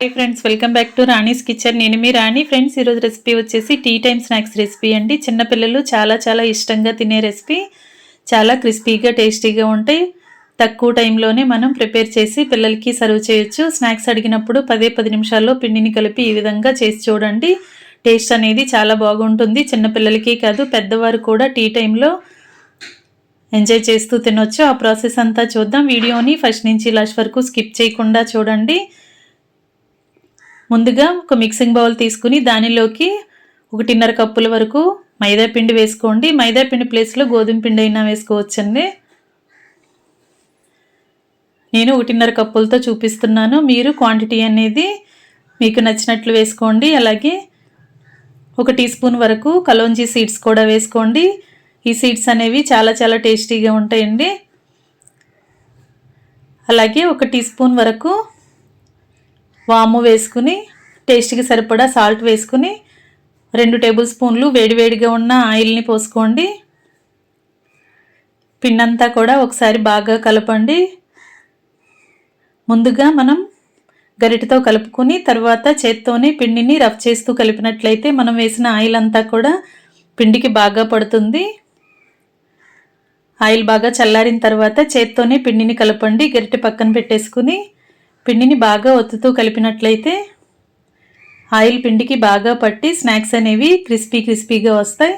Hi friends welcome back to Rani's kitchen నేను మీ Rani. Friends ఈరోజు రెసిపీ వచ్చేసి టీ టైమ్ స్నాక్స్ రెసిపీ అండి. చిన్నపిల్లలు చాలా చాలా ఇష్టంగా తినే రెసిపీ చాలా క్రిస్పీగా టేస్టీగా ఉంటాయి. తక్కువ టైంలోనే మనం ప్రిపేర్ చేసి పిల్లలకి సర్వ్ చేయొచ్చు. స్నాక్స్ అడిగినప్పుడు పదే పది నిమిషాల్లో పిండిని కలిపి ఈ విధంగా చేసి చూడండి. టేస్ట్ అనేది చాలా బాగుంటుంది. చిన్నపిల్లలకి కాదు పెద్దవారు కూడా టీ టైంలో ఎంజాయ్ చేస్తూ తినొచ్చు. ఆ ప్రాసెస్ అంతా చూద్దాం. వీడియోని ఫస్ట్ నుంచి లాస్ట్ వరకు స్కిప్ చేయకుండా చూడండి. ముందుగా ఒక మిక్సింగ్ బౌల్ తీసుకుని దానిలోకి ఒకటిన్నర కప్పుల వరకు మైదా పిండి వేసుకోండి. మైదా పిండి ప్లేస్లో గోధుమ పిండి అయినా వేసుకోవచ్చండి. నేను ఒకటిన్నర కప్పులతో చూపిస్తున్నాను. మీరు క్వాంటిటీ అనేది మీకు నచ్చినట్లు వేసుకోండి. అలాగే ఒక టీ స్పూన్ వరకు కలోంజీ సీడ్స్ కూడా వేసుకోండి. ఈ సీడ్స్ అనేవి చాలా చాలా టేస్టీగా ఉంటాయండి. అలాగే ఒక టీ స్పూన్ వరకు వాము వేసుకుని టేస్ట్కి సరిపడా సాల్ట్ వేసుకుని రెండు టేబుల్ స్పూన్లు వేడివేడిగా ఉన్న ఆయిల్ని పోసుకోండి. పిండంతా కూడా ఒకసారి బాగా కలపండి. ముందుగా మనం గరిటతో కలుపుకొని తర్వాత చేత్తోనే పిండిని రఫ్ చేస్తూ కలిపినట్లయితే మనం వేసిన ఆయిల్ అంతా కూడా పిండికి బాగా పడుతుంది. ఆయిల్ బాగా చల్లారిన తర్వాత చేత్తోనే పిండిని కలపండి. గరిటె పక్కన పెట్టేసుకుని పిండిని బాగా ఒత్తుతూ కలిపినట్లయితే ఆయిల్ పిండికి బాగా పట్టి స్నాక్స్ అనేవి క్రిస్పీ క్రిస్పీగా వస్తాయి.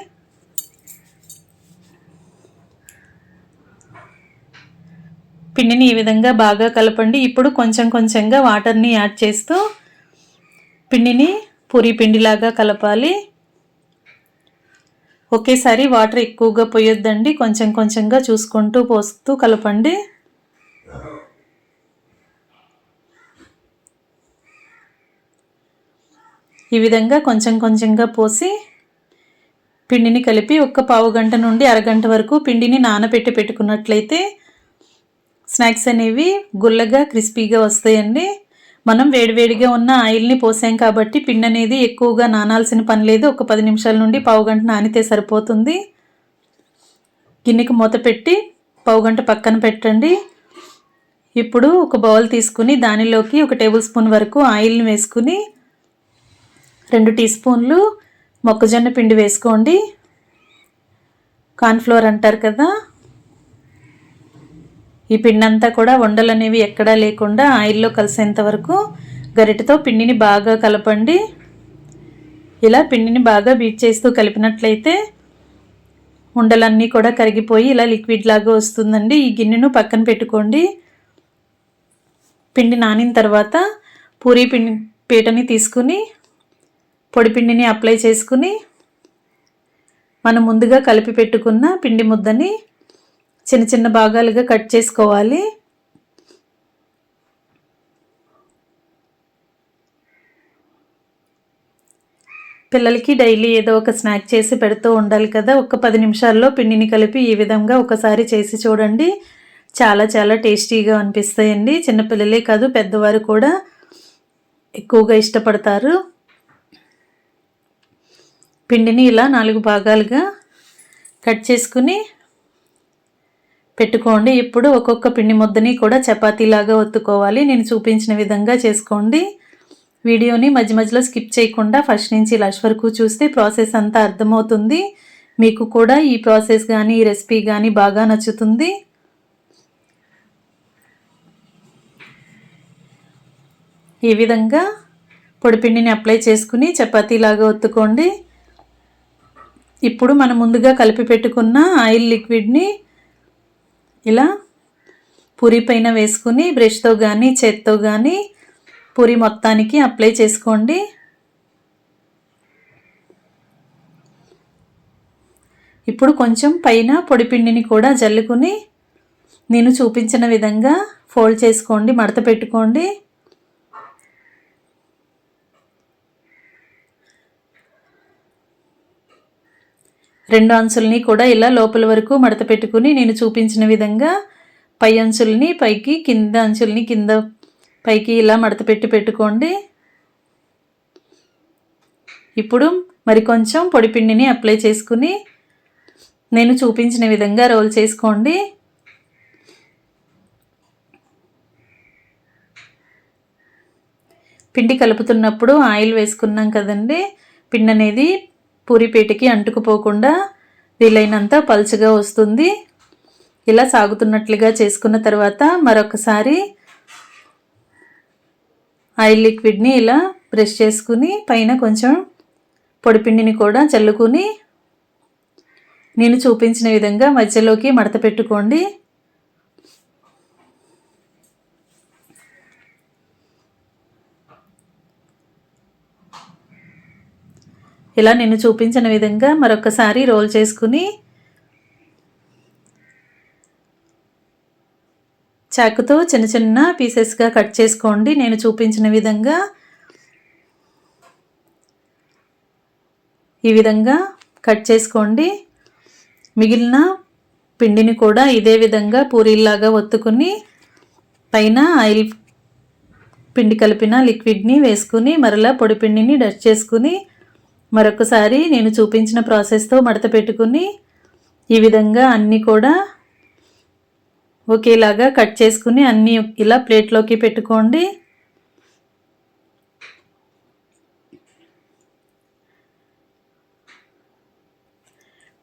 పిండిని ఈ విధంగా బాగా కలపండి. ఇప్పుడు కొంచెం కొంచెంగా వాటర్ని యాడ్ చేస్తూ పిండిని పూరి పిండిలాగా కలపాలి. ఒకేసారి వాటర్ ఎక్కువగా పోయొద్దండి. కొంచెం కొంచెంగా చూసుకుంటూ పోస్తూ కలపండి. ఈ విధంగా కొంచెం కొంచెంగా పోసి పిండిని కలిపి ఒక్క పావు గంట నుండి అరగంట వరకు పిండిని నానబెట్టి పెట్టుకున్నట్లయితే స్నాక్స్ అనేవి గుల్లగా క్రిస్పీగా వస్తాయండి. మనం వేడివేడిగా ఉన్న ఆయిల్ని పోసాం కాబట్టి పిండి అనేది ఎక్కువగా నానాల్సిన పని లేదు. ఒక పది నిమిషాల నుండి పావు గంట నానితే సరిపోతుంది. గిన్నెకి మూత పెట్టి పావు గంట పక్కన పెట్టండి. ఇప్పుడు ఒక బౌల్ తీసుకుని దానిలోకి ఒక టేబుల్ స్పూన్ వరకు ఆయిల్ని వేసుకుని రెండు టీ స్పూన్లు మొక్కజొన్న పిండి వేసుకోండి. కార్న్ఫ్లోర్ అంటారు కదా. ఈ పిండి అంతా కూడా వండలు అనేవి ఎక్కడా లేకుండా ఆయిల్లో కలిసేంత వరకు గరిటతో పిండిని బాగా కలపండి. ఇలా పిండిని బాగా బీట్ చేస్తూ కలిపినట్లయితే ఉండలన్నీ కూడా కరిగిపోయి ఇలా లిక్విడ్ లాగా వస్తుందండి. ఈ గిన్నెను పక్కన పెట్టుకోండి. పిండి నానిన తర్వాత పూరీ పిండి పీటని తీసుకుని పొడిపిండిని అప్లై చేసుకుని మనం ముందుగా కలిపి పెట్టుకున్న పిండి ముద్దని చిన్న చిన్న భాగాలుగా కట్ చేసుకోవాలి. పిల్లలకి డైలీ ఏదో ఒక స్నాక్ చేసి పెడుతూ ఉండాలి కదా. ఒక పది నిమిషాల్లో పిండిని కలిపి ఈ విధంగా ఒకసారి చేసి చూడండి. చాలా చాలా టేస్టీగా అనిపిస్తాయండి. చిన్నపిల్లలే కాదు పెద్దవారు కూడా ఎక్కువగా ఇష్టపడతారు. పిండిని ఇలా నాలుగు భాగాలుగా కట్ చేసుకుని పెట్టుకోండి. ఇప్పుడు ఒక్కొక్క పిండి ముద్దని కూడా చపాతీలాగా ఒత్తుకోవాలి. నేను చూపించిన విధంగా చేసుకోండి. వీడియోని మధ్య మధ్యలో స్కిప్ చేయకుండా ఫస్ట్ నుంచి లాస్ట్ వరకు చూస్తే ప్రాసెస్ అంతా అర్థమవుతుంది. మీకు కూడా ఈ ప్రాసెస్ కానీ ఈ రెసిపీ కానీ బాగా నచ్చుతుంది. ఈ విధంగా పొడిపిండిని అప్లై చేసుకుని చపాతీలాగా ఒత్తుకోండి. ఇప్పుడు మనం ముందుగా కలిపి పెట్టుకున్న ఆయిల్ లిక్విడ్ని ఇలా పూరి పైన వేసుకుని బ్రష్తో కానీ చేత్తో కానీ పూరి మొత్తానికి అప్లై చేసుకోండి. ఇప్పుడు కొంచెం పైన పొడిపిండిని కూడా జల్లుకుని నేను చూపించిన విధంగా ఫోల్డ్ చేసుకోండి మడత పెట్టుకోండి. రెండు అంచుల్ని కూడా ఇలా లోపల వరకు మడత పెట్టుకుని నేను చూపించిన విధంగా పై అంచుల్ని పైకి కింద అంచుల్ని కింద పైకి ఇలా మడత పెట్టి పెట్టుకోండి. ఇప్పుడు మరి కొంచెం పొడిపిండిని అప్లై చేసుకుని నేను చూపించిన విధంగా రోల్ చేసుకోండి. పిండి కలుపుతున్నప్పుడు ఆయిల్ వేసుకున్నాం కదండి. పిండి అనేది పూరిపేటికి అంటుకుపోకుండా వీలైనంత పలుచగా వస్తుంది. ఇలా సాగుతున్నట్లుగా చేసుకున్న తర్వాత మరొకసారి ఆయిల్ లిక్విడ్ని ఇలా బ్రష్ చేసుకుని పైన కొంచెం పొడిపిండిని కూడా చల్లుకుని నేను చూపించిన విధంగా మధ్యలోకి మడత పెట్టుకోండి. ఇలా నేను చూపించిన విధంగా మరొకసారి రోల్ చేసుకుని చాకుతో చిన్న చిన్న పీసెస్గా కట్ చేసుకోండి. నేను చూపించిన విధంగా ఈ విధంగా కట్ చేసుకోండి. మిగిలిన పిండిని కూడా ఇదే విధంగా పూరీల్లాగా ఒత్తుకుని పైన ఆయిల్ పిండి కలిపిన లిక్విడ్ని వేసుకుని మరలా పొడి పిండిని డస్ట్ చేసుకుని మరొకసారి నేను చూపించిన ప్రాసెస్తో మడత పెట్టుకుని ఈ విధంగా అన్నీ కూడా ఒకేలాగా కట్ చేసుకుని అన్నీ ఇలా ప్లేట్లోకి పెట్టుకోండి.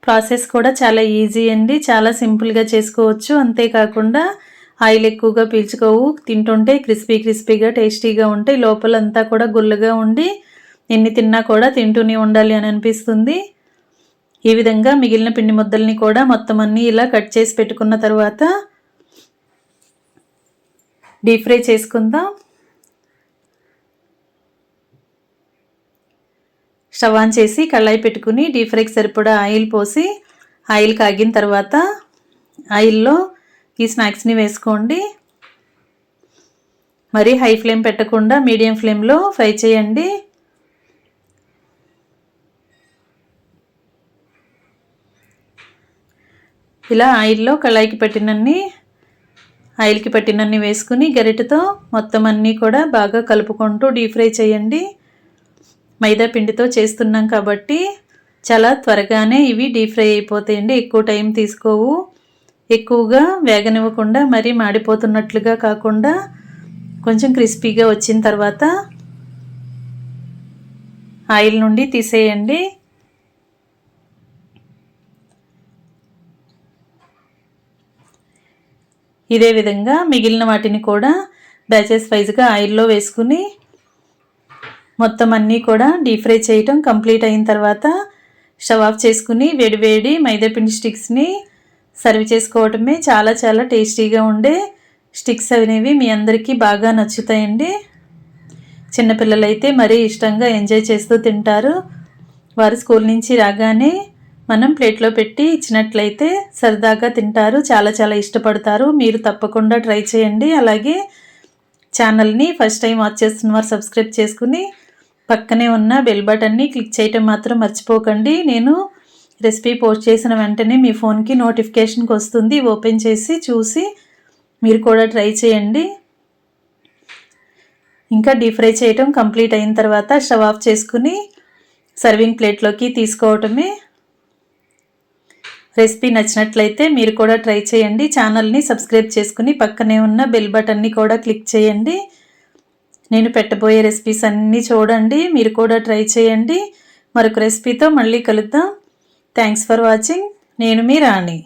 ప్రాసెస్ కూడా చాలా ఈజీ అండి చాలా సింపుల్గా చేసుకోవచ్చు. అంతేకాకుండా ఆయిల్ ఎక్కువగా పీల్చుకోవు తింటుంటే క్రిస్పీ క్రిస్పీగా టేస్టీగా ఉంటాయి లోపలంతా కూడా గుల్లగా ఉండి ఎన్ని తిన్నా కూడా తింటూనే ఉండాలి అని అనిపిస్తుంది. ఈ విధంగా మిగిలిన పిండి ముద్దల్ని కూడా మొత్తం అన్నీ ఇలా కట్ చేసి పెట్టుకున్న తర్వాత డీప్ ఫ్రై చేసుకుందాం. స్టవ్ ఆన్ చేసి కళ్ళాయి పెట్టుకుని డీప్ ఫ్రైకి సరిపడా ఆయిల్ పోసి ఆయిల్ కాగిన తర్వాత ఆయిల్లో ఈ స్నాక్స్ని వేసుకోండి. మరి హై ఫ్లేమ్ పెట్టకుండా మీడియం ఫ్లేమ్లో ఫ్రై చేయండి. ఇలా ఆయిల్లో కళాయికి పెట్టినన్ని ఆయిల్కి పెట్టినన్ని వేసుకుని గరిటెతో మొత్తం అన్నీ కూడా బాగా కలుపుకుంటూ డీప్ ఫ్రై చేయండి. మైదా పిండితో చేస్తున్నాం కాబట్టి చాలా త్వరగానే ఇవి డీప్ ఫ్రై అయిపోతాయండి. ఎక్కువ టైం తీసుకోవు. ఎక్కువగా వేగనివ్వకుండా మరీ మాడిపోతున్నట్లుగా కాకుండా కొంచెం క్రిస్పీగా వచ్చిన తర్వాత ఆయిల్ నుండి తీసేయండి. ఇదే విధంగా మిగిలిన వాటిని కూడా బ్యాచెస్ వైజ్గా ఆయిల్లో వేసుకుని మొత్తం అన్నీ కూడా డీప్ ఫ్రై చేయటం కంప్లీట్ అయిన తర్వాత స్టవ్ ఆఫ్ చేసుకుని వేడివేడి మైదాపిండి స్టిక్స్ని సర్వ్ చేసుకోవటమే చాలా చాలా టేస్టీగా ఉండే స్టిక్స్ అనేవి మీ అందరికీ బాగా నచ్చుతాయండి. చిన్నపిల్లలైతే మరీ ఇష్టంగా ఎంజాయ్ చేస్తూ తింటారు. వారు స్కూల్ నుంచి రాగానే మనం ప్లేట్లో పెట్టి ఇచ్చినట్లయితే సరదాగా తింటారు చాలా చాలా ఇష్టపడతారు. మీరు తప్పకుండా ట్రై చేయండి. అలాగే ఛానల్ని ఫస్ట్ టైం వాచ్ చేస్తున్న వారు సబ్స్క్రైబ్ చేసుకుని పక్కనే ఉన్న బెల్ బటన్ని క్లిక్ చేయటం మాత్రం మర్చిపోకండి. నేను రెసిపీ పోస్ట్ చేసిన వెంటనే మీ ఫోన్కి నోటిఫికేషన్కి వస్తుంది. ఓపెన్ చేసి చూసి మీరు కూడా ట్రై చేయండి. ఇంకా డీప్ ఫ్రై చేయటం కంప్లీట్ అయిన తర్వాత స్టవ్ ఆఫ్ చేసుకుని సర్వింగ్ ప్లేట్లోకి తీసుకోవటమే రెసిపీ నచ్చినట్లయితే మీరు కూడా ట్రై చేయండి. ఛానల్ని సబ్స్క్రైబ్ చేసుకుని పక్కనే ఉన్న బెల్ బటన్ని కూడా క్లిక్ చేయండి. నేను పెట్టబోయే రెసిపీస్ అన్నీ చూడండి. మీరు కూడా ట్రై చేయండి. మరొక రెసిపీతో మళ్ళీ కలుద్దాం. Thanks for watching. నేను మీ రాణి.